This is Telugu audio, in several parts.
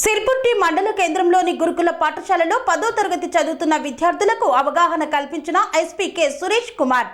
సిర్పుట్టి మండల కేంద్రంలోని గురుకుల పాఠశాలలో పదో తరగతి చదువుతున్న విద్యార్థులకు అవగాహన కల్పించిన ఎస్పీ కె సురేష్ కుమార్.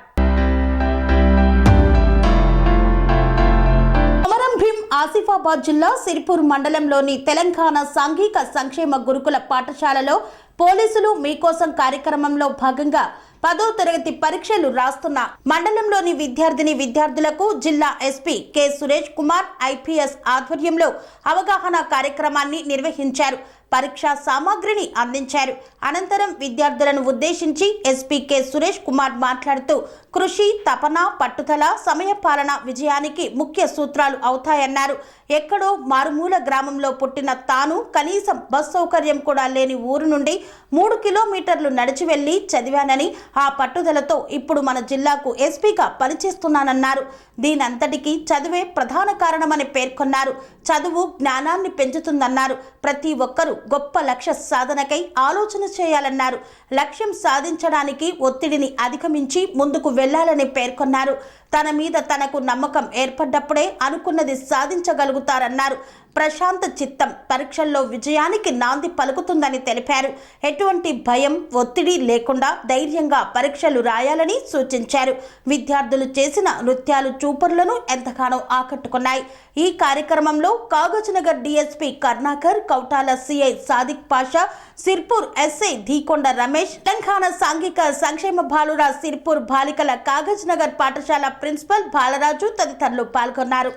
ఆసిఫాబాద్ జిల్లా సిరిపూర్ మండలంలోని తెలంగాణ సాంఘిక సంక్షేమ గురుకుల పాఠశాలలో పోలీసులు మీకోసం కార్యక్రమంలో భాగంగా పదో తరగతి పరీక్షలు రాస్తున్న మండలంలోని విద్యార్థిని విద్యార్థులకు జిల్లా SP K Suresh Kumar IPS ఆధ్వర్యంలో అవగాహన కార్యక్రమాన్ని నిర్వహించారు. పరీక్షా సామాగ్రిని అందించారు. అనంతరం విద్యార్థులను ఉద్దేశించి ఎస్పీ కె. సురేష్ కుమార్ మాట్లాడుతూ కృషి తపన పట్టుదల సమయపాలన విజయానికి ముఖ్య సూత్రాలు అవుతాయన్నారు. ఎక్కడో మారుమూల గ్రామంలో పుట్టిన తాను కనీసం బస్ సౌకర్యం కూడా లేని ఊరు నుండి మూడు కిలోమీటర్లు నడిచి వెళ్ళి చదివానని ఆ పట్టుదలతో ఇప్పుడు మన జిల్లాకు ఎస్పీగా పనిచేస్తున్నానన్నారు. దీనంతటికీ చదువే ప్రధాన కారణమని పేర్కొన్నారు. చదువు జ్ఞానాన్ని పెంచుతుందన్నారు. ప్రతి ఒక్కరూ గొప్ప లక్ష్య సాధనకై ఆలోచన చేయాలన్నారు. లక్ష్యం సాధించడానికి ఒత్తిడిని అధిగమించి ముందుకు వెళ్ళాలని పేర్కొన్నారు. తన మీద తనకు నమ్మకం ఏర్పడ్డప్పుడే అనుకున్నది సాధించగలుగుతారన్నారు. ప్రశాంత చిత్తం. పరీక్షల్లో విజయానికి నాంది పలుకుతుందని తెలిపారు. ఎటువంటి భయం ఒత్తిడి లేకుండా ధైర్యంగా పరీక్షలు రాయాలని సూచించారు. విద్యార్థులు చేసిన నృత్యాలు చూపరులను ఎంతగానో ఆకట్టుకున్నాయి. ఈ కార్యక్రమంలో Kagaznagar DSP Karnakar Kautala CI Sadiq Pasha Sirpur SI Dhikonda Ramesh Telangana సాంఘిక సంక్షేమ బాలుర సిర్పూర్ బాలికల కాగజ్నగర్ పాఠశాల ప్రిన్సిపల్ బాలరాజు తదితరులు పాల్గొన్నారు.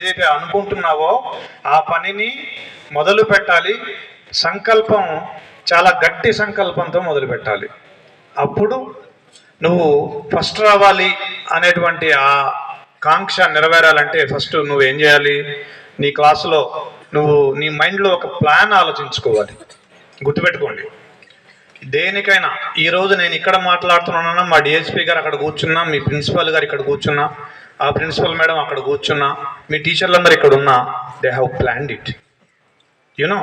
ఏదైతే అనుకుంటున్నావో ఆ పనిని మొదలు పెట్టాలి. సంకల్పం చాలా గట్టి సంకల్పంతో మొదలు పెట్టాలి. అప్పుడు నువ్వు ఫస్ట్ రావాలి అనేటువంటి ఆ కాంక్ష నెరవేరాలంటే ఫస్ట్ నువ్వు ఏం చేయాలి? నీ క్లాసులో నువ్వు నీ మైండ్లో ఒక ప్లాన్ ఆలోచించుకోవాలి. గుర్తుపెట్టుకోండి. దేనికైనా ఈరోజు నేను ఇక్కడ మాట్లాడుతున్నానన్నా మా డిఎస్పీ గారు అక్కడ కూర్చున్నా మీ ప్రిన్సిపల్ గారు ఇక్కడ కూర్చున్నా ఆ ప్రిన్సిపల్ మేడం అక్కడ కూర్చున్నా మీ టీచర్లందరూ ఇక్కడ ఉన్నా they have planned it you know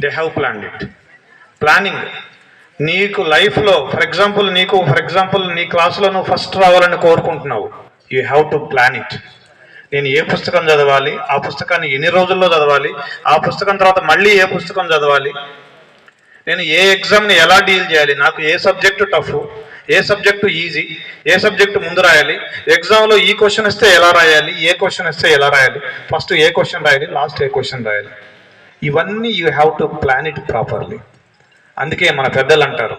they have planned it planning నీకు లైఫ్లో ఫర్ ఎగ్జాంపుల్ నీకు ఫర్ ఎగ్జాంపుల్ నీ క్లాసులో నువ్వు ఫస్ట్ రావాలని కోరుకుంటున్నావు. You have to plan it నేను ఏ పుస్తకం చదవాలి ఆ పుస్తకాన్ని ఎన్ని రోజుల్లో చదవాలి ఆ పుస్తకం తర్వాత మళ్ళీ ఏ పుస్తకం చదవాలి? నేను ఏ ఎగ్జామ్ని ఎలా డీల్ చేయాలి? నాకు ఏ సబ్జెక్టు టఫ్ ఏ సబ్జెక్టు ఈజీ ఏ సబ్జెక్టు ముందు రాయాలి ఎగ్జామ్లో ఈ క్వశ్చన్ ఇస్తే ఎలా రాయాలి ఏ క్వశ్చన్ ఇస్తే ఎలా రాయాలి ఫస్ట్ ఏ క్వశ్చన్ రాయాలి లాస్ట్ ఏ క్వశ్చన్ రాయాలి. ఇవన్నీ you have to plan it properly. అందుకే మన పెద్దలు అంటారు.